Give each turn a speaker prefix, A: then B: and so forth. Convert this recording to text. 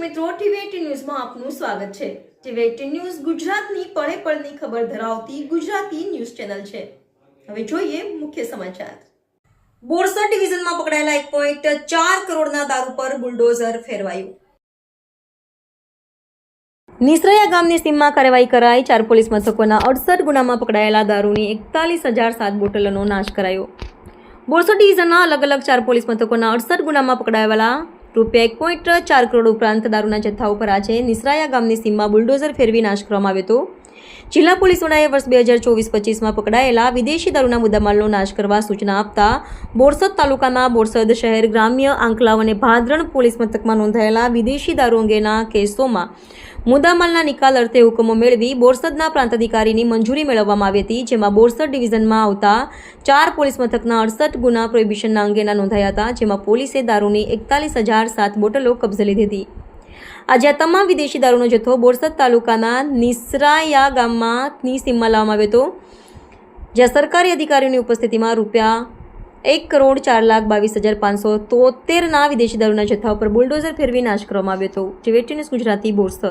A: મિત્રો, ટીવી ન્યૂઝમાં આપનું સ્વાગત છે. ટીવી ન્યૂઝ ગુજરાતની પળે પળની ખબર ધરાવતી ગુજરાતી ન્યૂઝ ચેનલ છે. હવે જોઈએ મુખ્ય સમાચાર. બોરસદ ડિવિઝનમાં પકડાયેલા એક પોઈન્ટ ચાર કરોડના દારૂ પર બુલડોઝર ફેરવાયું. નિસરયા ગામની સીમમાં કાર્યવાહી કરાઈ. ચાર પોલીસ મથકોના અડસઠ ગુનામાં પકડાયેલા દારૂની એકતાલીસ હજાર સાત બોટલોનો નાશ કરાયો. બોરસદ ડિવિઝનના અલગ અલગ ચાર પોલીસ મથકોના અડસઠ ગુનામાં પકડાયેલા રૂપિયા એક પોઈન્ટ ચાર કરોડ ઉપરાંત દારૂના જથ્થા ઉપર આજે નિસરાયા ગામની સીમમાં બુલડોઝર ફેરવી નાશ કરવામાં આવ્યો હતો. જિલ્લા પોલીસ વડાએ વર્ષ બે હજાર ચોવીસ પચીસમાં પકડાયેલા વિદેશી દારૂના મુદ્દામાલનો નાશ કરવા સૂચના આપતા બોરસદ તાલુકાના બોરસદ શહેર ગ્રામ્ય આંકલાવ અને ભાદરણ પોલીસ મથકમાં નોંધાયેલા વિદેશી દારૂ અંગેના કેસોમાં મુદ્દામાલના નિકાલ અર્થે હુકમો મેળવી બોરસદના પ્રાંતાધિકારીની મંજૂરી મેળવવામાં આવી હતી, જેમાં બોરસદ ડિવિઝનમાં આવતા ચાર પોલીસ મથકના અડસઠ ગુના પ્રોહિબિશનના અંગેના નોંધાયા હતા, જેમાં પોલીસે દારૂની એકતાલીસ હજાર સાત બોટલો કબજે લીધી હતી. આજે આ તમામ વિદેશી દારૂનો જથ્થો બોરસદ તાલુકાના નિસરાયા ગામમાંની સીમમાં લાવવામાં આવ્યો હતો, જ્યાં સરકારી અધિકારીઓની ઉપસ્થિતિમાં રૂપિયા એક કરોડ ચાર લાખ બાવીસ હજાર પાંચસો તોતેરના વિદેશી દારૂના જથ્થા ઉપર બુલડોઝર ફેરવી નાશ કરવામાં આવ્યો હતો. જે ન્યૂઝ ગુજરાતી, બોરસદ.